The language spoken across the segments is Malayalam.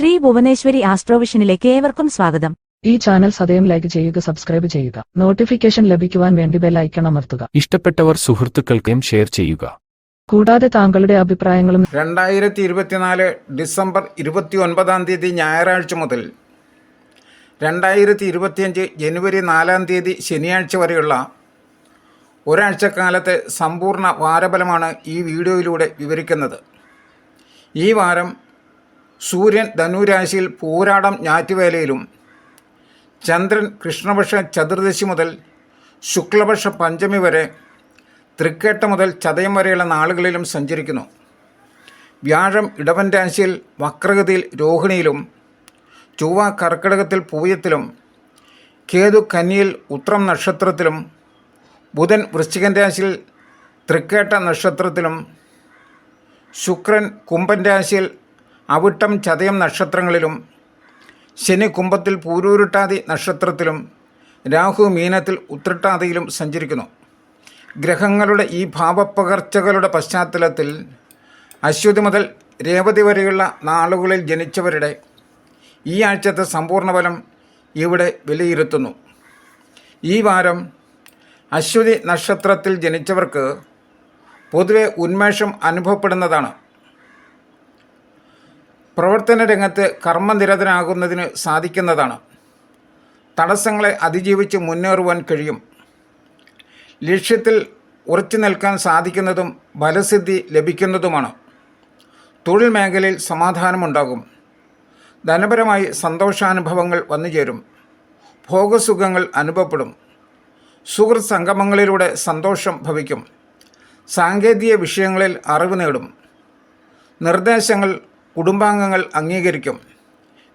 ശ്രീ ഭുവനേശ്വരി ആസ്ട്രോവിഷനിലേക്ക് ഏവർക്കും സ്വാഗതം. ഈ ചാനൽ സദയം ലൈക്ക് ചെയ്യുക സബ്സ്ക്രൈബ് ചെയ്യുക. നോട്ടിഫിക്കേഷൻ ലഭിക്കുവാൻ വേണ്ടി ബെൽ ഐക്കൺ അമർത്തുക. ഇഷ്ടപ്പെട്ടവർ സുഹൃത്തുക്കൾക്കും ഷെയർ ചെയ്യുക. കൂടാതെ താങ്കളുടെ അഭിപ്രായങ്ങളും രണ്ടായിരത്തി ഇരുപത്തിനാല് ഡിസംബർ ഇരുപത്തി ഒൻപതാം തീയതി ഞായറാഴ്ച മുതൽ രണ്ടായിരത്തി ഇരുപത്തിയഞ്ച് ജനുവരി നാലാം തീയതി ശനിയാഴ്ച വരെയുള്ള ഒരാഴ്ചക്കാലത്തെ സമ്പൂർണ വാരഫലമാണ് ഈ വീഡിയോയിലൂടെ വിവരിക്കുന്നത്. ഈ വാരം സൂര്യൻ ധനുരാശിയിൽ പൂരാടം ഞാറ്റുവേലയിലും ചന്ദ്രൻ കൃഷ്ണപക്ഷ ചതുർദശി മുതൽ ശുക്ലപക്ഷ പഞ്ചമി വരെ തൃക്കേട്ട മുതൽ ചതയം വരെയുള്ള നാളുകളിലും സഞ്ചരിക്കുന്നു. വ്യാഴം ഇടവൻ രാശിയിൽ വക്രഗതിയിൽ രോഹിണിയിലും ചൊവ്വ കർക്കിടകത്തിൽ പൂയത്തിലും കേതു കന്നിയിൽ ഉത്രം നക്ഷത്രത്തിലും ബുധൻ വൃശ്ചികൻ രാശിയിൽ തൃക്കേട്ട നക്ഷത്രത്തിലും ശുക്രൻ കുംഭൻ രാശിയിൽ അവിട്ടം ചതയം നക്ഷത്രങ്ങളിലും ശനി കുംഭത്തിൽ പൂരൂരുട്ടാതി നക്ഷത്രത്തിലും രാഹു മീനത്തിൽ ഉത്രട്ടാതിയിലും സഞ്ചരിക്കുന്നു. ഗ്രഹങ്ങളുടെ ഈ ഭാവപ്പകർച്ചകളുടെ പശ്ചാത്തലത്തിൽ അശ്വതി മുതൽ രേവതി വരെയുള്ള നാളുകളിൽ ജനിച്ചവരുടെ ഈ ആഴ്ചത്തെ സമ്പൂർണ ഫലം ഇവിടെ വിലയിരുത്തുന്നു. ഈ വാരം അശ്വതി നക്ഷത്രത്തിൽ ജനിച്ചവർക്ക് പൊതുവെ ഉന്മേഷം അനുഭവപ്പെടുന്നതാണ്. പ്രവർത്തന രംഗത്ത് കർമ്മനിരതനാകുന്നതിന് സാധിക്കുന്നതാണ്. തടസ്സങ്ങളെ അതിജീവിച്ച് മുന്നേറുവാൻ കഴിയും. ലക്ഷ്യത്തിൽ ഉറച്ചു നിൽക്കാൻ സാധിക്കുന്നതും ഫലസിദ്ധി ലഭിക്കുന്നതുമാണ്. തൊഴിൽ മേഖലയിൽ സമാധാനമുണ്ടാകും. ധനപരമായി സന്തോഷാനുഭവങ്ങൾ വന്നുചേരും. ഭോഗസുഖങ്ങൾ അനുഭവപ്പെടും. സുഹൃത്ത് സംഗമങ്ങളിലൂടെ സന്തോഷം ഭവിക്കും. സാങ്കേതിക വിഷയങ്ങളിൽ അറിവ് നേടും. നിർദ്ദേശങ്ങൾ കുടുംബാംഗങ്ങൾ അംഗീകരിക്കും.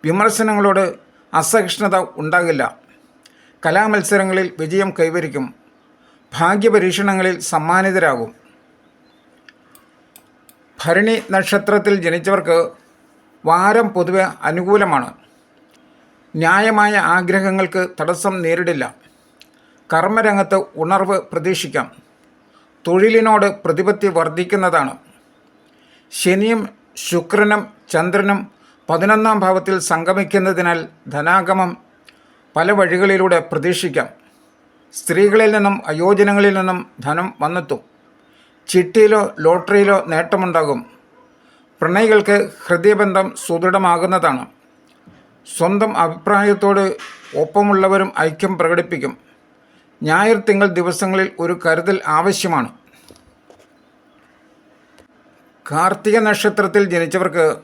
വിമർശനങ്ങളോട് അസഹിഷ്ണുത ഉണ്ടാകില്ല. കലാമത്സരങ്ങളിൽ വിജയം കൈവരിക്കും. ഭാഗ്യപരീക്ഷണങ്ങളിൽ സമ്മാനിതരാകും. ഭരണി നക്ഷത്രത്തിൽ ജനിച്ചവർക്ക് വാരം പൊതുവെ അനുകൂലമാണ്. ന്യായമായ ആഗ്രഹങ്ങൾക്ക് തടസ്സം നേരിടില്ല. കർമ്മരംഗത്ത് ഉണർവ് പ്രതീക്ഷിക്കാം. തൊഴിലിനോട് പ്രതിപത്തി വർദ്ധിക്കുന്നതാണ്. ശനിയും ശുക്രനും ചന്ദ്രനും പതിനൊന്നാം ഭാവത്തിൽ സംഗമിക്കുന്നതിനാൽ ധനാഗമം പല വഴികളിലൂടെ പ്രതീക്ഷിക്കാം. സ്ത്രീകളിൽ നിന്നും അയോജനങ്ങളിൽ നിന്നും ധനം വന്നെത്തും. ചിട്ടിയിലോ ലോട്ടറിയിലോ നേട്ടമുണ്ടാകും. പ്രണയികൾക്ക് ഹൃദയബന്ധം സുദൃഢമാകുന്നതാണ്. സ്വന്തം അഭിപ്രായത്തോട് ഒപ്പമുള്ളവരും ഐക്യം പ്രകടിപ്പിക്കും. ഞായർ തിങ്കൾ ദിവസങ്ങളിൽ ഒരു കരുതൽ ആവശ്യമാണ്. കാർത്തിക നക്ഷത്രത്തിൽ ജനിച്ചവർക്ക്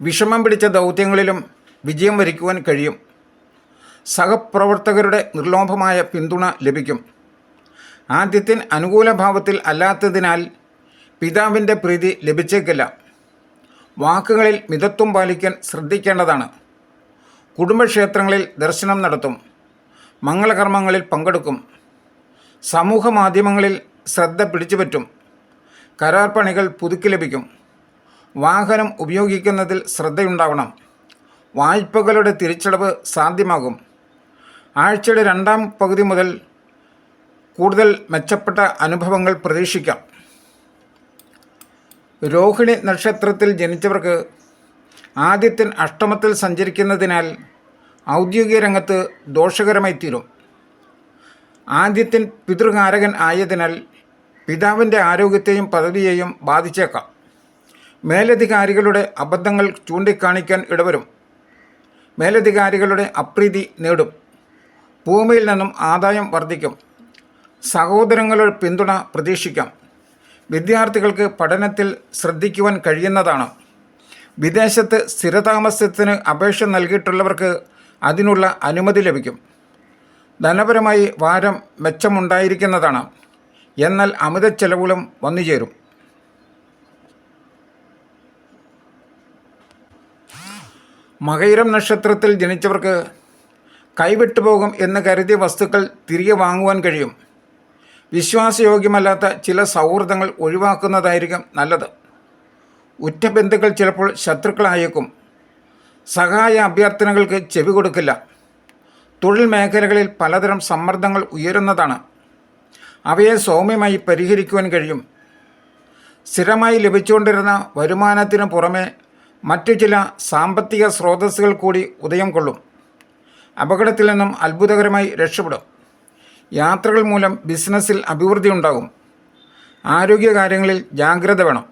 വിഷമം പിടിച്ച ദൗത്യങ്ങളിലും വിജയം വരിക്കുവാൻ കഴിയും. സഹപ്രവർത്തകരുടെ നിർലോഭമായ പിന്തുണ ലഭിക്കും. ആദ്യത്തിന് അനുകൂല ഭാവത്തിൽ അല്ലാത്തതിനാൽ പിതാവിന്റെ പ്രീതി ലഭിച്ചേക്കില്ല. വാക്കുകളിൽ മിതത്വം പാലിക്കാൻ ശ്രദ്ധിക്കേണ്ടതാണ്. കുടുംബക്ഷേത്രങ്ങളിൽ ദർശനം നടത്തും. മംഗളകർമ്മങ്ങളിൽ പങ്കെടുക്കും. സമൂഹ മാധ്യമങ്ങളിൽ ശ്രദ്ധ പിടിച്ചുപറ്റും. കരാർ പണികൾ പുതുക്കി ലഭിക്കും. വാഹനം ഉപയോഗിക്കുന്നതിൽ ശ്രദ്ധയുണ്ടാവണം. വായ്പകളുടെ തിരിച്ചടവ് സാധ്യമാകും. ആഴ്ചയുടെ രണ്ടാം പകുതി മുതൽ കൂടുതൽ മെച്ചപ്പെട്ട അനുഭവങ്ങൾ പ്രതീക്ഷിക്കാം. രോഹിണി നക്ഷത്രത്തിൽ ജനിച്ചവർക്ക് ആദ്യത്തിൻ അഷ്ടമത്തിൽ സഞ്ചരിക്കുന്നതിനാൽ ഔദ്യോഗിക രംഗത്ത് ദോഷകരമായി തീരും. ആദ്യത്തിൻ പിതൃകാരകൻ ആയതിനാൽ പിതാവിന്റെ ആരോഗ്യത്തെയും പദവിയെയും ബാധിച്ചേക്കാം. മേലധികാരികളുടെ അബദ്ധങ്ങൾ ചൂണ്ടിക്കാണിക്കാൻ ഇടവരും. മേലധികാരികളുടെ അപ്രീതി നേടും. ഭൂമിയിൽ നിന്നും ആദായം വർദ്ധിക്കും. സഹോദരങ്ങളുടെ പിന്തുണ പ്രതീക്ഷിക്കാം. വിദ്യാർത്ഥികൾക്ക് പഠനത്തിൽ ശ്രദ്ധിക്കുവാൻ കഴിയുന്നതാണ്. വിദേശത്ത് സ്ഥിരതാമസത്തിന് അപേക്ഷ നൽകിയിട്ടുള്ളവർക്ക് അതിനുള്ള അനുമതി ലഭിക്കും. ധനപരമായി വാരം മെച്ചമുണ്ടായിരിക്കുന്നതാണ്. എന്നാൽ അമിത ചെലവുകളും വന്നു ചേരും മകയിരം നക്ഷത്രത്തിൽ ജനിച്ചവർക്ക് കൈവിട്ടു പോകും എന്ന് കരുതിയ വസ്തുക്കൾ തിരികെ വാങ്ങുവാൻ കഴിയും. വിശ്വാസയോഗ്യമല്ലാത്ത ചില സൗഹൃദങ്ങൾ ഒഴിവാക്കുന്നതായിരിക്കും നല്ലത്. ഉറ്റ ബന്ധുക്കൾ ചിലപ്പോൾ ശത്രുക്കളായേക്കും. സഹായ അഭ്യർത്ഥനകൾക്ക് ചെവി കൊടുക്കില്ല. തൊഴിൽ മേഖലകളിൽ പലതരം സമ്മർദ്ദങ്ങൾ ഉയരുന്നതാണ്. അവയെ സൗമ്യമായി പരിഹരിക്കുവാൻ കഴിയും. സ്ഥിരമായി ലഭിച്ചുകൊണ്ടിരുന്ന വരുമാനത്തിന് പുറമെ മറ്റു ചില സാമ്പത്തിക സ്രോതസ്സുകൾ കൂടി ഉദയം കൊള്ളും. അപകടത്തിൽ നിന്നും അത്ഭുതകരമായി രക്ഷപ്പെടും. യാത്രകൾ മൂലം ബിസിനസ്സിൽ അഭിവൃദ്ധി ഉണ്ടാകും. ആരോഗ്യകാര്യങ്ങളിൽ ജാഗ്രത വേണം.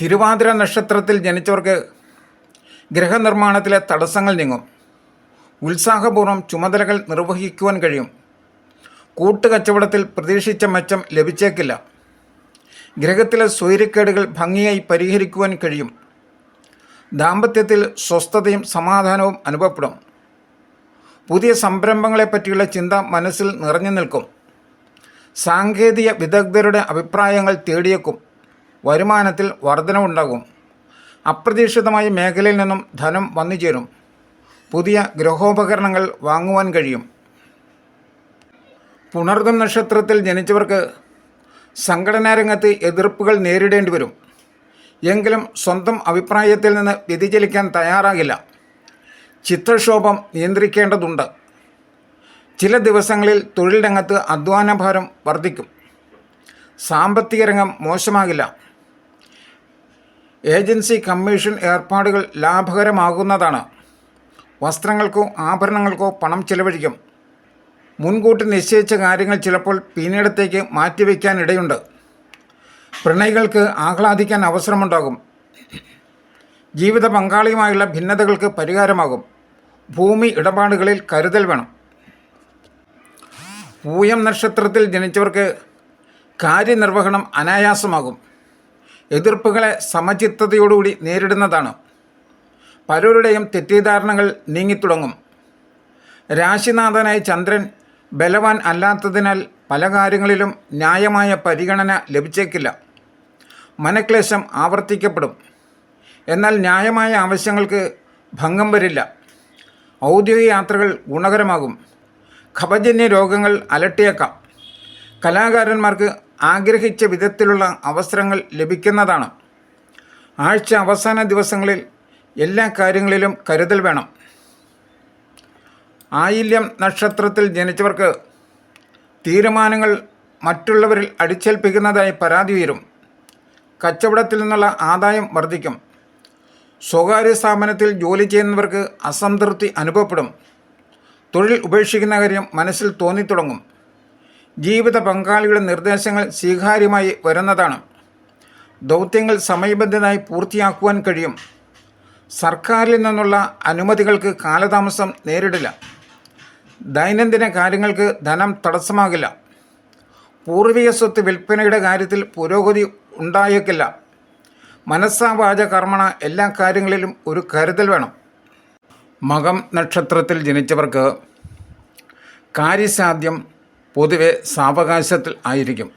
തിരുവാതിര നക്ഷത്രത്തിൽ ജനിച്ചവർക്ക് ഗ്രഹനിർമ്മാണത്തിലെ തടസ്സങ്ങൾ നീങ്ങും. ഉത്സാഹപൂർവം ചുമതലകൾ നിർവഹിക്കുവാൻ കഴിയും. കൂട്ടുകച്ചവടത്തിൽ പ്രതീക്ഷിച്ച മെച്ചം ലഭിച്ചേക്കില്ല. ഗ്രഹത്തിലെ സ്വൈര്യക്കേടുകൾ ഭംഗിയായി പരിഹരിക്കുവാൻ കഴിയും. ദാമ്പത്യത്തിൽ സ്വസ്ഥതയും സമാധാനവും അനുഭവപ്പെടും. പുതിയ സംരംഭങ്ങളെപ്പറ്റിയുള്ള ചിന്ത മനസ്സിൽ നിറഞ്ഞു നിൽക്കും. സാങ്കേതിക വിദഗ്ധരുടെ അഭിപ്രായങ്ങൾ തേടിയേക്കും. വരുമാനത്തിൽ വർധനവുണ്ടാകും. അപ്രതീക്ഷിതമായ മേഖലയിൽ നിന്നും ധനം വന്നു ചേരും പുതിയ ഗൃഹോപകരണങ്ങൾ വാങ്ങുവാൻ കഴിയും. പുണർദം നക്ഷത്രത്തിൽ ജനിച്ചവർക്ക് സംഘടനാ രംഗത്ത് എതിർപ്പുകൾ നേരിടേണ്ടി വരും. എങ്കിലും സ്വന്തം അഭിപ്രായത്തിൽ നിന്ന് വ്യതിചലിക്കാൻ തയ്യാറാകില്ല. ചിത്രക്ഷോഭം നിയന്ത്രിക്കേണ്ടതുണ്ട്. ചില ദിവസങ്ങളിൽ തൊഴിൽ രംഗത്ത് അധ്വാനഭാരം വർദ്ധിക്കും. സാമ്പത്തിക രംഗം മോശമാകില്ല. Agency commission ഏർപ്പാടുകൾ ലാഭകരമാകുന്നതാണ്. വസ്ത്രങ്ങൾക്കോ ആഭരണങ്ങൾക്കോ പണം ചിലവഴിക്കും. മുൻകൂട്ടി നിശ്ചയിച്ച കാര്യങ്ങൾ ചിലപ്പോൾ പിന്നീടത്തേക്ക് മാറ്റിവെക്കാനിടയുണ്ട്. പ്രണയികൾക്ക് ആഹ്ലാദിക്കാൻ അവസരമുണ്ടാകും. ജീവിത പങ്കാളിയുമായുള്ള ഭിന്നതകൾക്ക് പരിഹാരമാകും. ഭൂമി ഇടപാടുകളിൽ കരുതൽ വേണം. പൂയം നക്ഷത്രത്തിൽ ജനിച്ചവർക്ക് കാര്യനിർവഹണം അനായാസമാകും. എതിർപ്പുകളെ സമചിത്തതയോടുകൂടി നേരിടുന്നതാണ്. പലരുടെയും തെറ്റിദ്ധാരണകൾ നീങ്ങിത്തുടങ്ങും. രാശിനാഥനായ ചന്ദ്രൻ ബലവാൻ അല്ലാത്തതിനാൽ പല കാര്യങ്ങളിലും ന്യായമായ പരിഗണന ലഭിച്ചേക്കില്ല. മനക്ലേശം ആവർത്തിക്കപ്പെടും. എന്നാൽ ന്യായമായ ആവശ്യങ്ങൾക്ക് ഭംഗം വരില്ല. ഔദ്യോഗിക യാത്രകൾ ഗുണകരമാകും. ഖപജന്യ രോഗങ്ങൾ അലട്ടിയേക്കാം. കലാകാരന്മാർക്ക് ആഗ്രഹിച്ച വിധത്തിലുള്ള അവസരങ്ങൾ ലഭിക്കുന്നതാണ്. ആഴ്ച അവസാന ദിവസങ്ങളിൽ എല്ലാ കാര്യങ്ങളിലും കരുതൽ വേണം. ആയില്യം നക്ഷത്രത്തിൽ ജനിച്ചവർക്ക് തീരുമാനങ്ങൾ മറ്റുള്ളവരിൽ അടിച്ചേൽപ്പിക്കുന്നതായി പരാതി ഉയരും. കച്ചവടത്തിൽ നിന്നുള്ള ആദായം വർദ്ധിക്കും. സ്വകാര്യ സ്ഥാപനത്തിൽ ജോലി ചെയ്യുന്നവർക്ക് അസംതൃപ്തി അനുഭവപ്പെടും. തൊഴിൽ ഉപേക്ഷിക്കുന്ന കാര്യം മനസ്സിൽ തോന്നിത്തുടങ്ങും. ജീവിത പങ്കാളിയുടെ നിർദ്ദേശങ്ങൾ സ്വീകാര്യമായി വരുന്നതാണ്. ദൗത്യങ്ങൾ സമയബന്ധിതമായി പൂർത്തിയാക്കുവാൻ കഴിയും. സർക്കാരിൽ നിന്നുള്ള അനുമതികൾക്ക് കാലതാമസം നേരിടില്ല. ദൈനംദിന കാര്യങ്ങൾക്ക് ധനം തടസ്സമാകില്ല. പൂർവിക സ്വത്ത് വിൽപ്പനയുടെ കാര്യത്തിൽ പുരോഗതി ഉണ്ടായേക്കില്ല. മനസ്സാവാച കർമ്മണ എല്ലാ കാര്യങ്ങളിലും ഒരു കരുതൽ വേണം. മകം നക്ഷത്രത്തിൽ ജനിച്ചവർക്ക് കാര്യസാധ്യം പൊതുവെ സാവകാശത്തിൽ ആയിരിക്കും.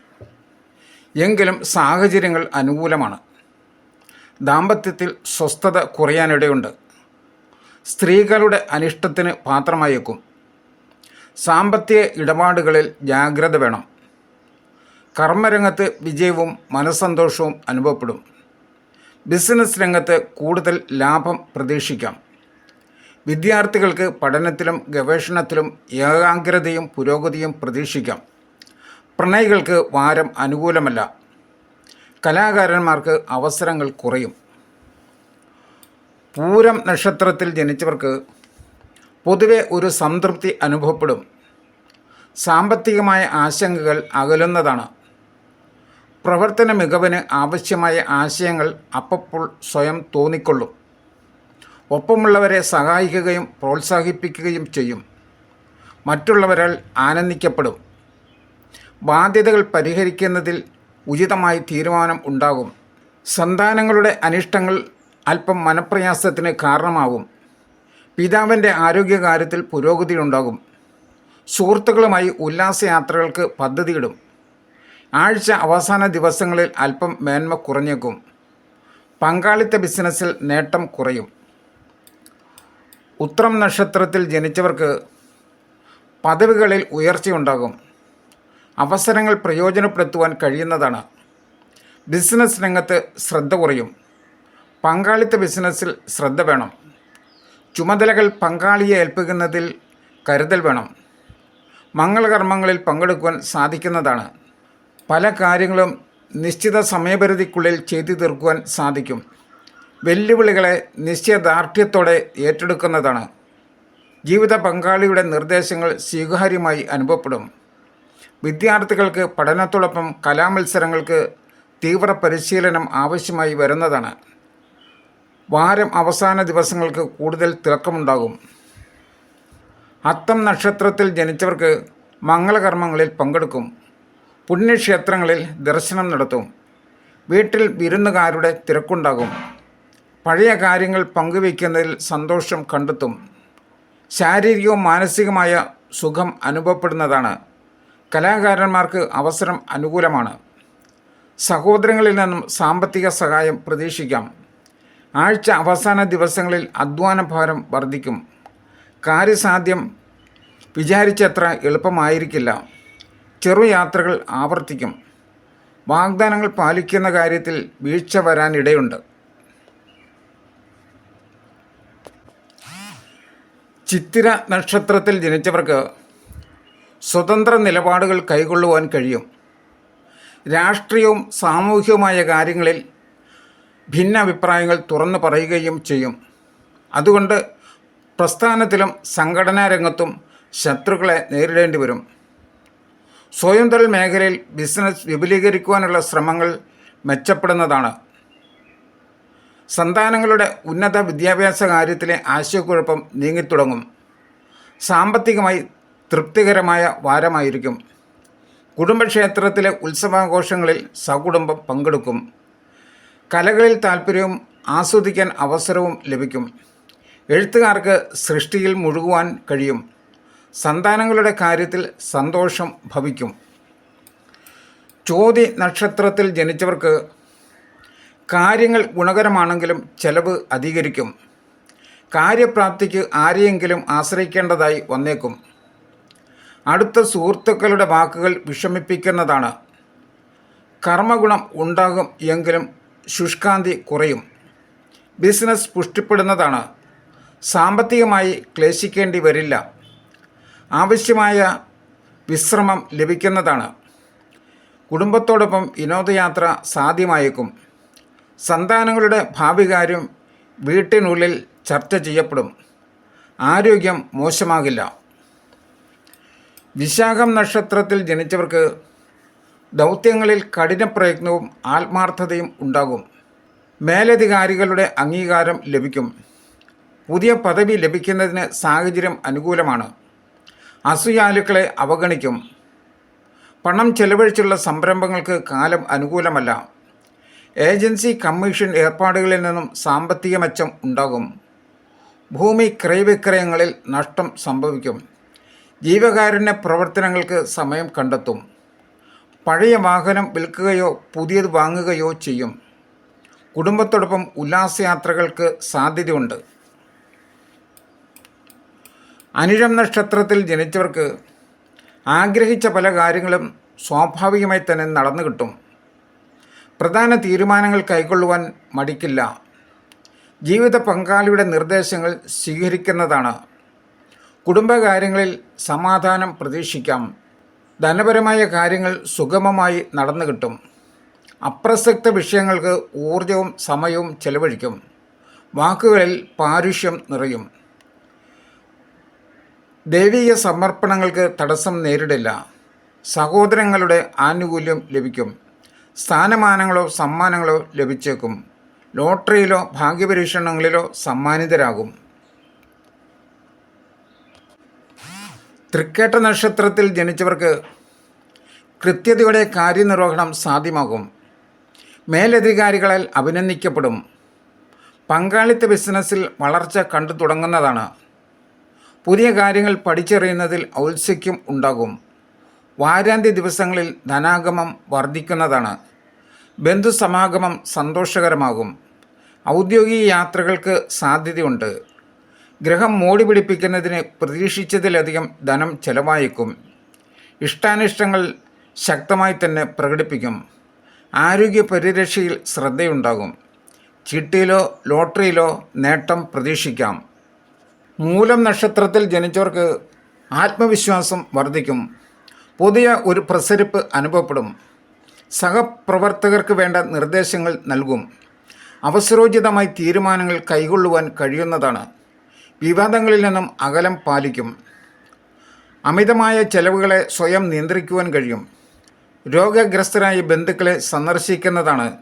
എങ്കിലും സാഹചര്യങ്ങൾ അനുകൂലമാണ്. ദാമ്പത്യത്തിൽ സ്വസ്ഥത കുറയാനിടയുണ്ട്. സ്ത്രീകളുടെ അനിഷ്ടത്തിന് പാത്രമായേക്കും. സാമ്പത്തിക ഇടപാടുകളിൽ ജാഗ്രത വേണം. കർമ്മരംഗത്ത് വിജയവും മനസ്സന്തോഷവും അനുഭവപ്പെടും. ബിസിനസ് രംഗത്ത് കൂടുതൽ ലാഭം പ്രതീക്ഷിക്കാം. വിദ്യാർത്ഥികൾക്ക് പഠനത്തിലും ഗവേഷണത്തിലും ഏകാഗ്രതയും പുരോഗതിയും പ്രതീക്ഷിക്കാം. പ്രണയികൾക്ക് വാരം അനുകൂലമല്ല. കലാകാരന്മാർക്ക് അവസരങ്ങൾ കുറയും. പൂരം നക്ഷത്രത്തിൽ ജനിച്ചവർക്ക് പൊതുവെ ഒരു സംതൃപ്തി അനുഭവപ്പെടും. സാമ്പത്തികമായ ആശങ്കകൾ അകലുന്നതാണ്. പ്രവർത്തന മികവിന് ആവശ്യമായ ആശയങ്ങൾ അപ്പപ്പോൾ സ്വയം തോന്നിക്കൊള്ളും. ഒപ്പമുള്ളവരെ സഹായിക്കുകയും പ്രോത്സാഹിപ്പിക്കുകയും ചെയ്യും. മറ്റുള്ളവരാൽ ആനന്ദിക്കപ്പെടും. ബാധ്യതകൾ പരിഹരിക്കുന്നതിൽ ഉചിതമായി തീരുമാനം ഉണ്ടാകും. സന്താനങ്ങളുടെ അനിഷ്ടങ്ങൾ അല്പം മനപ്രയാസത്തിന് കാരണമാകും പിതാവിന്റെ ആരോഗ്യകാര്യത്തിൽ പുരോഗതിയുണ്ടാകും. സുഹൃത്തുക്കളുമായി ഉല്ലാസയാത്രകൾക്ക് പദ്ധതിയിടും. ആഴ്ച അവസാന ദിവസങ്ങളിൽ അല്പം മേന്മ കുറഞ്ഞേക്കും. പങ്കാളിത്ത ബിസിനസ്സിൽ നേട്ടം കുറയും. ഉത്രം നക്ഷത്രത്തിൽ ജനിച്ചവർക്ക് പദവികളിൽ ഉയർച്ചയുണ്ടാകും. അവസരങ്ങൾ പ്രയോജനപ്പെടുത്തുവാൻ കഴിയുന്നതാണ്. ബിസിനസ് രംഗത്ത് ശ്രദ്ധ കുറയും. പങ്കാളിത്ത ബിസിനസ്സിൽ ശ്രദ്ധ വേണം. ചുമതലകൾ പങ്കാളിയെ ഏൽപ്പിക്കുന്നതിൽ കരുതൽ വേണം. മംഗളകർമ്മങ്ങളിൽ പങ്കെടുക്കുവാൻ സാധിക്കുന്നതാണ്. പല കാര്യങ്ങളും നിശ്ചിത സമയപരിധിക്കുള്ളിൽ ചെയ്തു തീർക്കുവാൻ സാധിക്കും. വെല്ലുവിളികളെ നിശ്ചയദാർഢ്യത്തോടെ ഏറ്റെടുക്കുന്നതാണ്. ജീവിത പങ്കാളിയുടെ നിർദ്ദേശങ്ങൾ സ്വീകാര്യമായി അനുഭവപ്പെടും. വിദ്യാർത്ഥികൾക്ക് പഠനത്തോടൊപ്പം കലാമത്സരങ്ങൾക്ക് തീവ്ര പരിശീലനം ആവശ്യമായി വരുന്നതാണ്. വാരം അവസാന ദിവസങ്ങൾക്ക് കൂടുതൽ തിളക്കമുണ്ടാകും. അത്തം നക്ഷത്രത്തിൽ ജനിച്ചവർക്ക് മംഗളകർമ്മങ്ങളിൽ പങ്കെടുക്കും. പുണ്യക്ഷേത്രങ്ങളിൽ ദർശനം നടത്തും. വീട്ടിൽ വിരുന്നുകാരുടെ തിരക്കുണ്ടാകും. പഴയ കാര്യങ്ങൾ പങ്കുവയ്ക്കുന്നതിൽ സന്തോഷം കണ്ടെത്തും. ശാരീരികവും മാനസികമായ സുഖം അനുഭവപ്പെടുന്നതാണ്. കലാകാരന്മാർക്ക് അവസരം അനുകൂലമാണ്. സഹോദരങ്ങളിൽ നിന്നും സാമ്പത്തിക സഹായം പ്രതീക്ഷിക്കാം. ആഴ്ച അവസാന ദിവസങ്ങളിൽ അധ്വാനഭാരം വർദ്ധിക്കും. കാര്യസാധ്യം വിചാരിച്ചത്ര എളുപ്പമായിരിക്കില്ല. ചെറുയാത്രകൾ ആവർത്തിക്കും. വാഗ്ദാനങ്ങൾ പാലിക്കുന്ന കാര്യത്തിൽ വീഴ്ച വരാനിടയുണ്ട്. ചിത്തിര നക്ഷത്രത്തിൽ ജനിച്ചവർക്ക് സ്വതന്ത്ര നിലപാടുകൾ കൈക്കൊള്ളുവാൻ കഴിയും. രാഷ്ട്രീയവും സാമൂഹികവുമായ കാര്യങ്ങളിൽ ഭിന്ന അഭിപ്രായങ്ങൾ തുറന്നു പറയുകയും ചെയ്യും. അതുകൊണ്ട് പ്രസ്ഥാനത്തിലും സംഘടനാ രംഗത്തും ശത്രുക്കളെ നേരിടേണ്ടി വരും. സ്വയം തൊഴിൽ മേഖലയിൽ ബിസിനസ് വിപുലീകരിക്കുവാനുള്ള ശ്രമങ്ങൾ മെച്ചപ്പെടുന്നതാണ്. സന്താനങ്ങളുടെ ഉന്നത വിദ്യാഭ്യാസ കാര്യത്തിലെ ആശയക്കുഴപ്പം നീങ്ങിത്തുടങ്ങും. സാമ്പത്തികമായി തൃപ്തികരമായ വാരമായിരിക്കും. കുടുംബക്ഷേത്രത്തിലെ ഉത്സവാഘോഷങ്ങളിൽ സകുടുംബം പങ്കെടുക്കും. കലകളിൽ താല്പര്യവും ആസ്വദിക്കാൻ അവസരവും ലഭിക്കും. എഴുത്തുകാർക്ക് സൃഷ്ടിയിൽ മുഴുകുവാൻ കഴിയും. സന്താനങ്ങളുടെ കാര്യത്തിൽ സന്തോഷം ഭവിക്കും. ചോതി നക്ഷത്രത്തിൽ ജനിച്ചവർക്ക് കാര്യങ്ങൾ ഗുണകരമാണെങ്കിലും ചെലവ് അധികരിക്കും. കാര്യപ്രാപ്തിക്ക് ആരെയെങ്കിലും ആശ്രയിക്കേണ്ടതായി വന്നേക്കും. അടുത്ത സുഹൃത്തുക്കളുടെ വാക്കുകൾ വിഷമിപ്പിക്കുന്നതാണ്. കർമ്മഗുണം ഉണ്ടാകും എങ്കിലും ശുഷ്കാന്തി കുറയും. ബിസിനസ് പുഷ്ടിപ്പെടുന്നതാണ്. സാമ്പത്തികമായി ക്ലേശിക്കേണ്ടി വരില്ല. ആവശ്യമായ വിശ്രമം ലഭിക്കുന്നതാണ്. കുടുംബത്തോടൊപ്പം വിനോദയാത്ര സാധ്യമായേക്കും. സന്താനങ്ങളുടെ ഭാവി കാര്യം വീട്ടിനുള്ളിൽ ചർച്ച ചെയ്യപ്പെടും. ആരോഗ്യം മോശമാകില്ല. വിശാഖം നക്ഷത്രത്തിൽ ജനിച്ചവർക്ക് ദൗത്യങ്ങളിൽ കഠിന പ്രയത്നവും ആത്മാർത്ഥതയും ഉണ്ടാകും. മേലധികാരികളുടെ അംഗീകാരം ലഭിക്കും. പുതിയ പദവി ലഭിക്കുന്നതിന് സാഹചര്യം അനുകൂലമാണ്. അസുയാലുക്കളെ അവഗണിക്കും. പണം ചെലവഴിച്ചുള്ള സംരംഭങ്ങൾക്ക് കാലം അനുകൂലമല്ല. ഏജൻസി കമ്മീഷൻ ഏർപ്പാടുകളിൽ നിന്നും സാമ്പത്തിക മെച്ചം ഉണ്ടാകും. ഭൂമി ക്രയവിക്രയങ്ങളിൽ നഷ്ടം സംഭവിക്കും. ജീവകാരുണ്യ പ്രവർത്തനങ്ങൾക്ക് സമയം കണ്ടെത്തും. പഴയ വാഹനം വിൽക്കുകയോ പുതിയത് വാങ്ങുകയോ ചെയ്യും. കുടുംബത്തോടൊപ്പം ഉല്ലാസയാത്രകൾക്ക് സാധ്യതയുണ്ട്. അനുരം നക്ഷത്രത്തിൽ ജനിച്ചവർക്ക് ആഗ്രഹിച്ച പല കാര്യങ്ങളും സ്വാഭാവികമായി തന്നെ നടന്നു കിട്ടും. പ്രധാന തീരുമാനങ്ങൾ കൈക്കൊള്ളുവാൻ മടിക്കില്ല. ജീവിത പങ്കാളിയുടെ നിർദ്ദേശങ്ങൾ സ്വീകരിക്കുന്നതാണ്. കുടുംബകാര്യങ്ങളിൽ സമാധാനം പ്രതീക്ഷിക്കാം. ധനപരമായ കാര്യങ്ങൾ സുഗമമായി നടന്നു കിട്ടും. അപ്രസക്ത വിഷയങ്ങൾക്ക് ഊർജവും സമയവും ചെലവഴിക്കും. വാക്കുകളിൽ പാരുഷ്യം നിറയും. ദൈവിക സമർപ്പണങ്ങൾക്ക് തടസ്സം നേരിടില്ല. സഹോദരങ്ങളുടെ ആനുകൂല്യം ലഭിക്കും. സ്ഥാനമാനങ്ങളോ സമ്മാനങ്ങളോ ലഭിച്ചേക്കും. ലോട്ടറിയിലോ ഭാഗ്യപരീക്ഷണങ്ങളിലോ സമ്മാനിതരാകും. തൃക്കേട്ട നക്ഷത്രത്തിൽ ജനിച്ചവർക്ക് കൃത്യതയുടെ കാര്യനിർവഹണം സാധ്യമാകും. മേലധികാരികളാൽ അഭിനന്ദിക്കപ്പെടും. പങ്കാളിത്ത ബിസിനസ്സിൽ വളർച്ച കണ്ടു തുടങ്ങുന്നതാണ്. പുതിയ കാര്യങ്ങൾ പഠിച്ചെറിയുന്നതിൽ ഔത്സുക്യം ഉണ്ടാകും. വാരാന്ത്യ ദിവസങ്ങളിൽ ധനാഗമം വർദ്ധിക്കുന്നതാണ്. ബന്ധുസമാഗമം സന്തോഷകരമാകും. ഔദ്യോഗിക യാത്രകൾക്ക് സാധ്യതയുണ്ട്. ഗ്രഹം മോടി പിടിപ്പിക്കുന്നതിന് പ്രതീക്ഷിച്ചതിലധികം ധനം ചെലവായേക്കും. ഇഷ്ടാനിഷ്ടങ്ങൾ ശക്തമായി തന്നെ പ്രകടിപ്പിക്കും. ആരോഗ്യ പരിരക്ഷയിൽ ശ്രദ്ധയുണ്ടാകും. ചിട്ടിയിലോ ലോട്ടറിയിലോ നേട്ടം പ്രതീക്ഷിക്കാം. മൂലം നക്ഷത്രത്തിൽ ജനിച്ചവർക്ക് ആത്മവിശ്വാസം വർദ്ധിക്കും. പുതിയ ഒരു പ്രസരിപ്പ് അനുഭവപ്പെടും. സഹപ്രവർത്തകർക്ക് വേണ്ട നിർദ്ദേശങ്ങൾ നൽകും. അവസരോചിതമായി തീരുമാനങ്ങൾ കൈകൊള്ളുവാൻ കഴിയുന്നതാണ്. വിവാദങ്ങളിൽ നിന്നും അകലം പാലിക്കും. അമിതമായ ചെലവുകളെ സ്വയം നിയന്ത്രിക്കുവാൻ കഴിയും. രോഗഗ്രസ്തരായ ബന്ധുക്കളെ സന്ദർശിക്കുന്നതാണ്.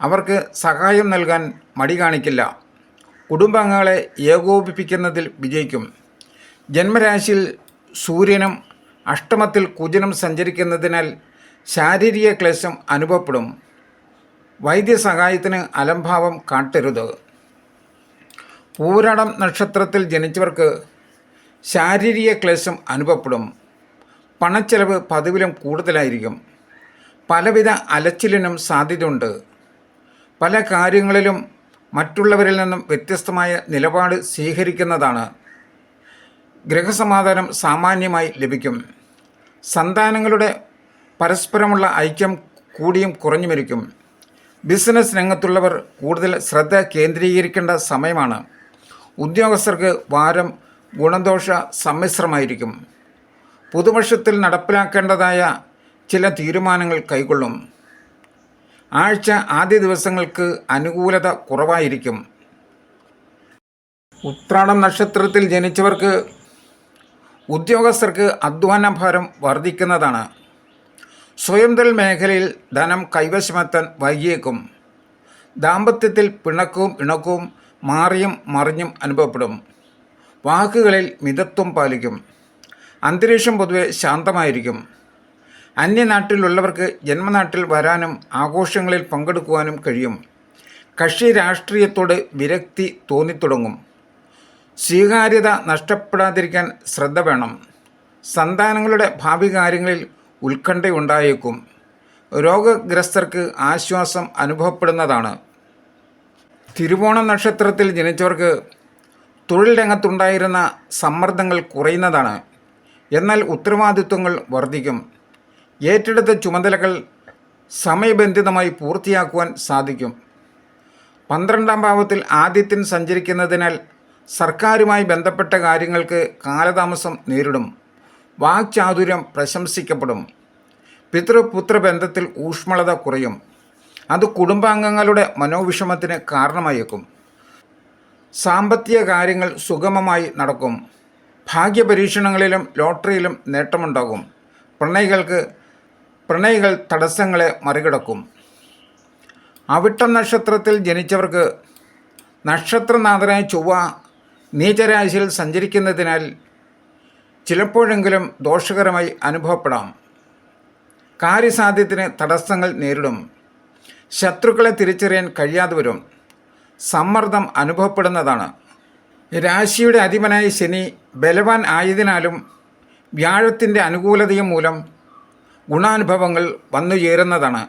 അവർക്ക് സഹായം നൽകാൻ മടി കാണിക്കില്ല. കുടുംബാംഗങ്ങളെ ഏകോപിപ്പിക്കുന്നതിൽ വിജയിക്കും. ജന്മരാശിയിൽ സൂര്യനും അഷ്ടമത്തിൽ കുജനും സഞ്ചരിക്കുന്നതിനാൽ ശാരീരിക ക്ലേശം അനുഭവപ്പെടും. വൈദ്യസഹായത്തിന് അലംഭാവം കാട്ടരുത്. പൂരാടം നക്ഷത്രത്തിൽ ജനിച്ചവർക്ക് ശാരീരിക ക്ലേശം അനുഭവപ്പെടും. പണച്ചെലവ് പതിവിലും കൂടുതലായിരിക്കും. പലവിധ അലച്ചിലിനും സാധ്യതയുണ്ട്. പല കാര്യങ്ങളിലും മറ്റുള്ളവരിൽ നിന്നും വ്യത്യസ്തമായ നിലപാട് സ്വീകരിക്കുന്നതാണ്. ഗ്രഹസമാധാനം സാമാന്യമായി ലഭിക്കും. സന്താനങ്ങളുടെ പരസ്പരമുള്ള ഐക്യം കൂടിയും കുറഞ്ഞുമിരിക്കും. ബിസിനസ് രംഗത്തുള്ളവർ കൂടുതൽ ശ്രദ്ധ കേന്ദ്രീകരിക്കേണ്ട സമയമാണ്. ഉദ്യോഗസ്ഥർക്ക് വാരം ഗുണദോഷ സമ്മിശ്രമായിരിക്കും. പുതുവർഷത്തിൽ നടപ്പിലാക്കേണ്ടതായ ചില തീരുമാനങ്ങൾ കൈക്കൊള്ളും. ആഴ്ച ആദ്യ ദിവസങ്ങൾക്ക് അനുകൂലത കുറവായിരിക്കും. ഉത്രാടം നക്ഷത്രത്തിൽ ജനിച്ചവർക്ക് ഉദ്യോഗസ്ഥർക്ക് അധ്വാനഭാരം വർദ്ധിക്കുന്നതാണ്. സ്വയം തൊഴിൽ മേഖലയിൽ ധനം കൈവശമെത്താൻ വൈകിയേക്കും. ദാമ്പത്യത്തിൽ പിണക്കവും ഇണക്കവും മാറിയും മറിഞ്ഞും അനുഭവപ്പെടും. വാക്കുകളിൽ മിതത്വം പാലിക്കും. അന്തരീക്ഷം പൊതുവെ ശാന്തമായിരിക്കും. അന്യനാട്ടിലുള്ളവർക്ക് ജന്മനാട്ടിൽ വരാനും ആഘോഷങ്ങളിൽ പങ്കെടുക്കുവാനും കഴിയും. കക്ഷി രാഷ്ട്രീയത്തോട് വിരക്തി തോന്നിത്തുടങ്ങും. സ്വീകാര്യത നഷ്ടപ്പെടാതിരിക്കാൻ ശ്രദ്ധ വേണം. സന്താനങ്ങളുടെ ഭാവി കാര്യങ്ങളിൽ ഉത്കണ്ഠയുണ്ടായേക്കും. രോഗഗ്രസ്തർക്ക് ആശ്വാസം അനുഭവപ്പെടുന്നതാണ്. തിരുവോണം നക്ഷത്രത്തിൽ ജനിച്ചവർക്ക് തൊഴിൽ രംഗത്തുണ്ടായിരുന്ന സമ്മർദ്ദങ്ങൾ കുറയുന്നതാണ്. എന്നാൽ ഉത്തരവാദിത്വങ്ങൾ വർദ്ധിക്കും. ഏറ്റെടുത്ത ചുമതലകൾ സമയബന്ധിതമായി പൂർത്തിയാക്കുവാൻ സാധിക്കും. പന്ത്രണ്ടാം ഭാവത്തിൽ ആദിത്യൻ സഞ്ചരിക്കുന്നതിനാൽ സർക്കാരുമായി ബന്ധപ്പെട്ട കാര്യങ്ങൾക്ക് കാലതാമസം നേരിടും. വാക്ചാതുര്യം പ്രശംസിക്കപ്പെടും. പിതൃപുത്ര ബന്ധത്തിൽ ഊഷ്മളത കുറയും. അത് കുടുംബാംഗങ്ങളുടെ മനോവിഷമത്തിന് കാരണമായേക്കും. സാമ്പത്തിക കാര്യങ്ങൾ സുഗമമായി നടക്കും. ഭാഗ്യപരീക്ഷണങ്ങളിലും ലോട്ടറിയിലും നേട്ടമുണ്ടാകും. പ്രണയികൾക്ക് പ്രണയികൾ തടസ്സങ്ങളെ മറികടക്കും. അവിട്ടം നക്ഷത്രത്തിൽ ജനിച്ചവർക്ക് നക്ഷത്രനാഥനായ ചൊവ്വ നീചരാശിയിൽ സഞ്ചരിക്കുന്നതിനാൽ ചിലപ്പോഴെങ്കിലും ദോഷകരമായി അനുഭവപ്പെടാം. കാര്യസാധ്യത്തിന് തടസ്സങ്ങൾ നേരിടും. ശത്രുക്കളെ തിരിച്ചറിയാൻ കഴിയാതെ വരും സമ്മർദ്ദം അനുഭവപ്പെടുന്നതാണ്. രാശിയുടെ അധിപനായ ശനി ബലവാൻ ആയതിനാലും വ്യാഴത്തിന്റെ അനുകൂലതയും മൂലം ഗുണാനുഭവങ്ങൾ വന്നു ചേരുന്നതാണ്.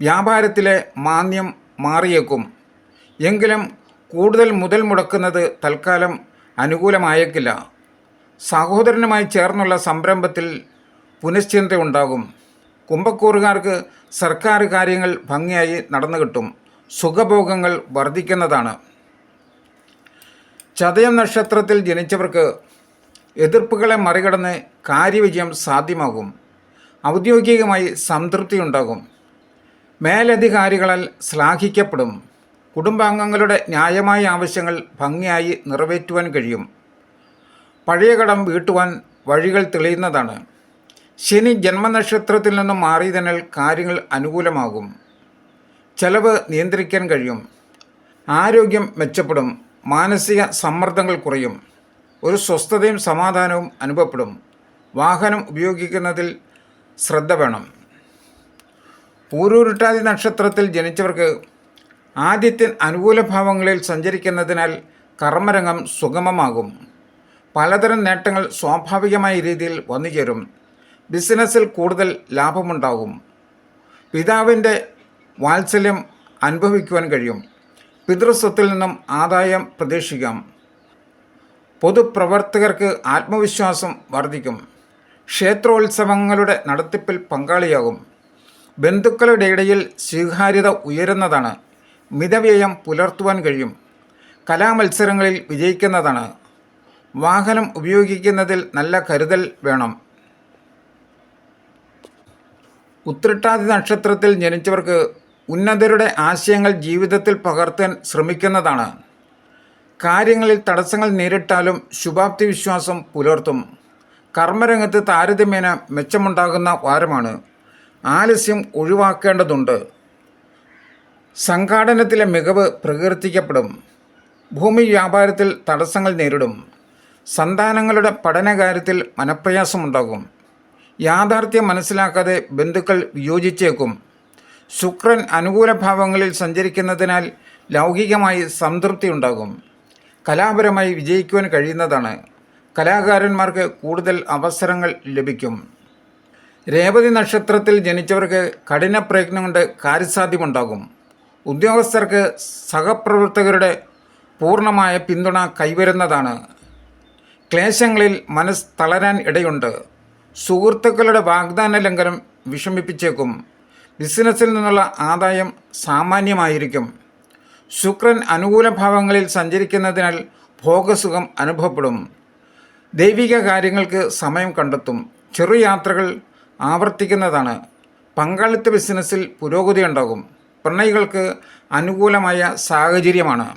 വ്യാപാരത്തിലെ മാന്യം മാറിയേക്കും. എങ്കിലും കൂടുതൽ മുതൽ മുടക്കുന്നത് തൽക്കാലം അനുകൂലമായേക്കില്ല. സഹോദരനുമായി ചേർന്നുള്ള സംരംഭത്തിൽ പുനശ്ചിന്ത ഉണ്ടാകും കുംഭക്കൂറുകാർക്ക് സർക്കാർ കാര്യങ്ങൾ ഭംഗിയായി നടന്നു കിട്ടും. സുഖഭോഗങ്ങൾ വർദ്ധിക്കുന്നതാണ് ചതയം നക്ഷത്രത്തിൽ ജനിച്ചവർക്ക് എതിർപ്പുകളെ മറികടന്ന് കാര്യവിജയം സാധ്യമാകും. ഔദ്യോഗികമായി സംതൃപ്തി സംതൃപ്തിയുണ്ടാകും. മേലധികാരികളാൽ ശ്ലാഘിക്കപ്പെടും. കുടുംബാംഗങ്ങളുടെ ന്യായമായ ആവശ്യങ്ങൾ ഭംഗിയായി നിറവേറ്റുവാൻ കഴിയും. പഴയ കടം വീട്ടുവാൻ വഴികൾ തെളിയുന്നതാണ്. ശനി ജന്മനക്ഷത്രത്തിൽ നിന്നും മാറിയതിനാൽ കാര്യങ്ങൾ അനുകൂലമാകും. ചെലവ് നിയന്ത്രിക്കാൻ കഴിയും. ആരോഗ്യം മെച്ചപ്പെടും. മാനസിക സമ്മർദ്ദങ്ങൾ കുറയും. ഒരു സ്വസ്ഥതയും സമാധാനവും അനുഭവപ്പെടും. വാഹനം ഉപയോഗിക്കുന്നതിൽ ശ്രദ്ധ വേണം. പൂരൂരുട്ടാതി നക്ഷത്രത്തിൽ ജനിച്ചവർക്ക് ആദ്യത്തെ അനുകൂല ഭാവങ്ങളിൽ സഞ്ചരിക്കുന്നതിനാൽ കർമ്മരംഗം സുഗമമാകും. പലതരം നേട്ടങ്ങൾ സ്വാഭാവികമായ രീതിയിൽ വന്നുചേരും. ബിസിനസ്സിൽ കൂടുതൽ ലാഭമുണ്ടാകും. പിതാവിന്റെ വാത്സല്യം അനുഭവിക്കുവാൻ കഴിയും. പിതൃസ്വത്തിൽ നിന്നും ആദായം പ്രതീക്ഷിക്കാം. പൊതുപ്രവർത്തകർക്ക് ആത്മവിശ്വാസം വർദ്ധിക്കും. ക്ഷേത്രോത്സവങ്ങളുടെ നടത്തിപ്പിൽ പങ്കാളിയാകും. ബന്ധുക്കളുടെ ഇടയിൽ സ്വീകാര്യത ഉയരുന്നതാണ്. മിതവ്യയം പുലർത്തുവാൻ കഴിയും. കലാമത്സരങ്ങളിൽ വിജയിക്കുന്നതാണ്. വാഹനം ഉപയോഗിക്കുന്നതിൽ നല്ല കരുതൽ വേണം. ഉത്രട്ടാതി നക്ഷത്രത്തിൽ ജനിച്ചവർക്ക് ഉന്നതരുടെ ആശയങ്ങൾ ജീവിതത്തിൽ പകർത്താൻ ശ്രമിക്കുന്നതാണ്. കാര്യങ്ങളിൽ തടസ്സങ്ങൾ നേരിട്ടാലും ശുഭാപ്തി വിശ്വാസം പുലർത്തും. കർമ്മരംഗത്ത് താരതമ്യേന മെച്ചമുണ്ടാകുന്ന വാരമാണ്. ആലസ്യം ഒഴിവാക്കേണ്ടതുണ്ട്. സംഘാടനത്തിലെ മികവ് പ്രകീർത്തിക്കപ്പെടും. ഭൂമി വ്യാപാരത്തിൽ തടസ്സങ്ങൾ നേരിടും. സന്താനങ്ങളുടെ പഠനകാര്യത്തിൽ മനപ്രയാസമുണ്ടാകും. യാഥാർത്ഥ്യം മനസ്സിലാക്കാതെ ബന്ധുക്കൾ വിയോജിച്ചേക്കും. ശുക്രൻ അനുകൂല ഭാവങ്ങളിൽ സഞ്ചരിക്കുന്നതിനാൽ ലൗകികമായി സംതൃപ്തി ഉണ്ടാകും. കലാപരമായി വിജയിക്കുവാൻ കഴിയുന്നതാണ്. കലാകാരന്മാർക്ക് കൂടുതൽ അവസരങ്ങൾ ലഭിക്കും. രേവതി നക്ഷത്രത്തിൽ ജനിച്ചവർക്ക് കഠിന പ്രയത്നം കൊണ്ട് കാര്യസാധ്യമുണ്ടാകും. ഉദ്യോഗസ്ഥർക്ക് സഹപ്രവർത്തകരുടെ പൂർണമായ പിന്തുണ കൈവരുന്നതാണ്. ക്ലേശങ്ങളിൽ മനസ്സ് തളരാൻ ഇടയുണ്ട്. സുഹൃത്തുക്കളുടെ വാഗ്ദാന ലംഘനം വിഷമിപ്പിച്ചേക്കും. ബിസിനസ്സിൽ നിന്നുള്ള ആദായം സാമാന്യമായിരിക്കും. ശുക്രൻ അനുകൂല ഭാവങ്ങളിൽ സഞ്ചരിക്കുന്നതിനാൽ ഭോഗസുഖം അനുഭവപ്പെടും. ദൈവിക കാര്യങ്ങൾക്ക് സമയം കണ്ടെത്തും. ചെറു യാത്രകൾ ആവർത്തിക്കുന്നതാണ്. പങ്കാളിത്ത ബിസിനസ്സിൽ പുരോഗതി ഉണ്ടാകും. പ്രണയികൾക്ക് അനുകൂലമായ സാഹചര്യമാണ്.